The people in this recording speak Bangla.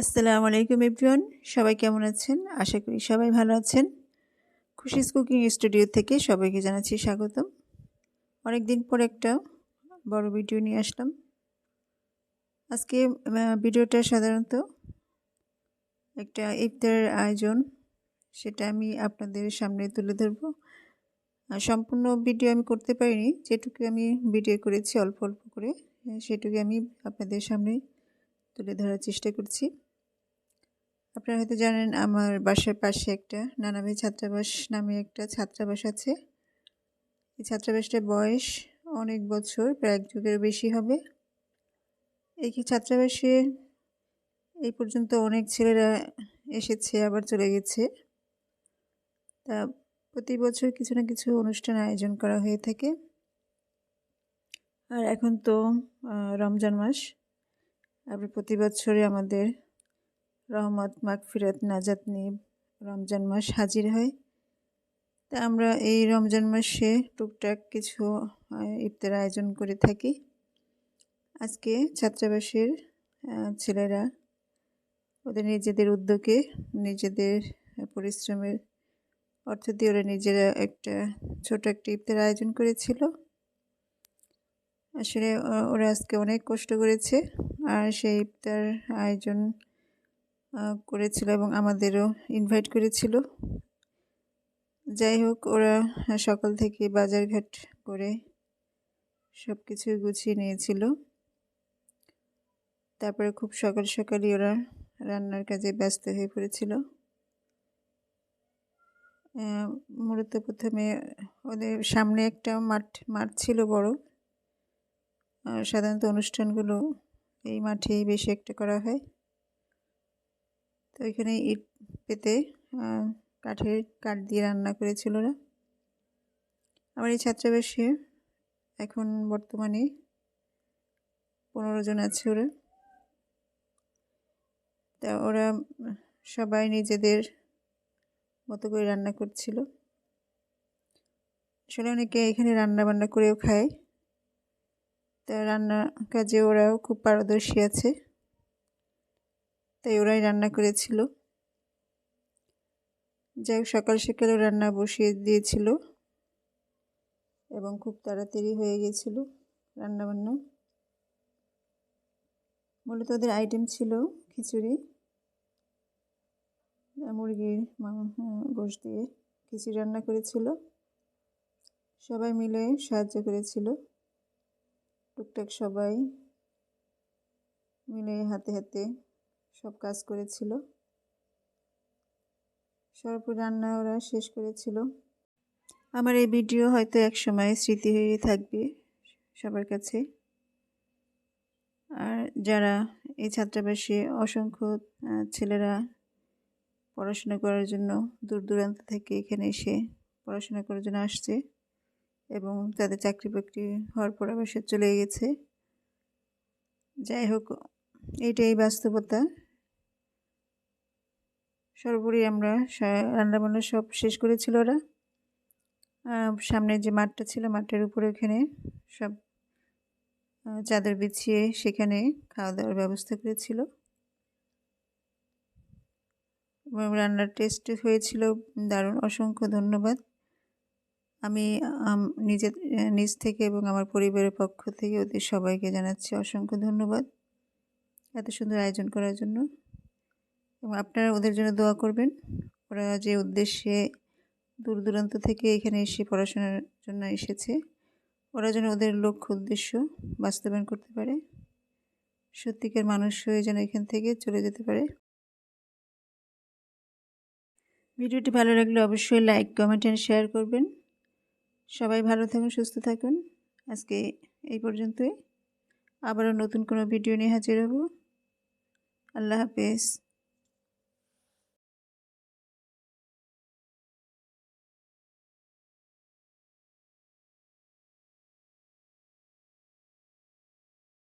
আসসালামু আলাইকুম এভরিওয়ান, সবাই কেমন আছেন? আশা করি সবাই ভালো আছেন। খুশিস কুকিং স্টুডিও থেকে সবাইকে জানাচ্ছি স্বাগতম। অনেক দিন পর একটা বড় ভিডিও নিয়ে আসলাম। আজকে ভিডিওটা সাধারণত একটা ইফতারের আয়োজন, সেটা আমি আপনাদের সামনে তুলে ধরব। সম্পূর্ণ ভিডিও আমি করতে পারিনি, যেটুকু আমি ভিডিও করেছি অল্প অল্প করে, সেটুকু আমি আপনাদের সামনে তুলে ধরার চেষ্টা করছি। আপনারা হয়তো জানেন আমার বাসার পাশে একটা নানাবি ছাত্রাবাস নামে একটা ছাত্রাবাস আছে। এই ছাত্রাবাসটার বয়স অনেক বছর, প্রায় এক যুগের বেশি হবে। এই ছাত্রাবাসে এই পর্যন্ত অনেক ছেলেরা এসেছে, আবার চলে গেছে। তা প্রতি বছর কিছু না কিছু অনুষ্ঠান আয়োজন করা হয়ে থাকে। আর এখন তো রমজান মাস। আবার প্রতি বছরে আমাদের রহমত মাগফিরাত নাজাত নিয়ে রমজান মাস হাজির হয়। তা আমরা এই রমজান মাসে টুকটাক কিছু ইফতার আয়োজন করে থাকি। আজকে ছাত্রাবাসের ছেলেরা ওদের নিজেদের উদ্যোগে, নিজেদের পরিশ্রমের অর্থ দিয়ে ওরা নিজেরা একটা ছোট একটা ইফতার আয়োজন করেছিল। আসলে ওরা আজকে অনেক কষ্ট করেছে। আর সেই ইফতার আয়োজন করেছিল এবং আমাদেরও ইনভাইট করেছিল। যাই হোক ওরা সকাল থেকে বাজারঘাট করে সব কিছু গুছিয়ে নিয়েছিল। তারপরে খুব সকাল সকালই ওরা রান্নার কাজে ব্যস্ত হয়ে পড়েছিল। মূলত প্রথমে ওদের সামনে একটা মাঠ মাঠ ছিল বড়। সাধারণত অনুষ্ঠানগুলো এই মাঠেই বেশি একটা করা হয়। তো এখানে ইট পেতে কাঠের কাঠ দিয়ে রান্না করেছিল ওরা। আমার এই ছাত্রাবাসে এখন বর্তমানে পনেরো জন আছে ওরা। তা ওরা সবাই নিজেদের মতো করে রান্না করছিল। আসলে অনেকে এখানে রান্না বান্না করেও খায়। তা রান্না কাজে ওরাও খুব পারদর্শী আছে। তাই ওরাই রান্না করেছিল। যাই হোক, সকাল সকালে রান্না বসিয়ে দিয়েছিল এবং খুব তাড়াতাড়ি হয়ে গেছিল রান্নাবান্না। মূলত ওদের আইটেম ছিল খিচুড়ি মুরগির গোশ দিয়ে খিচুড়ি রান্না করেছিল। সবাই মিলে সাহায্য করেছিল। টুকটাক সবাই মিলে হাতে হাতে সব কাজ করেছিল। সর্বোপরি রান্না ওরা শেষ করেছিল। আমার এই ভিডিও হয়তো এক সময় স্মৃতি হয়ে থাকবে সবার কাছে। আর যারা এই ছাত্রাবাসে অসংখ্য ছেলেরা পড়াশোনা করার জন্য দূর দূরান্ত থেকে এখানে এসে পড়াশোনা করার জন্য আসছে এবং তাদের চাকরি বাকরি হওয়ার পর আবার সে চলে গেছে। যাই হোক, এইটাই বাস্তবতা। সর্বোপরি আমরা রান্নাবান্না সব শেষ করেছিল ওরা। সামনে যে মাঠটা ছিল, মাঠের উপরে ওখানে সব চাদর বিছিয়ে সেখানে খাওয়া দাওয়ার ব্যবস্থা করেছিল। রান্নার টেস্ট হয়েছিল দারুণ, অসংখ্য ধন্যবাদ। আমি নিজের নিজ থেকে এবং আমার পরিবারের পক্ষ থেকে ওদের সবাইকে জানাচ্ছি অসংখ্য ধন্যবাদ। এত সুন্দর আয়োজন করার জন্য। এবং আপনারা ওদের জন্য দোয়া করবেন। ওরা যে উদ্দেশ্যে দূর দূরান্ত থেকে এখানে এসে পড়াশোনার জন্য এসেছে, ওরা যেন ওদের লক্ষ্য উদ্দেশ্য বাস্তবায়ন করতে পারে। সত্যিকার মানুষ হয়ে যেন এখান থেকে চলে যেতে পারে। ভিডিওটি ভালো লাগলে অবশ্যই লাইক, কমেন্ট অ্যান্ড শেয়ার করবেন। সবাই ভালো থাকুন, সুস্থ থাকুন। আজকে এই পর্যন্তই। আবারও নতুন কোনো ভিডিও নিয়ে হাজির হব। আল্লাহ হাফেজ।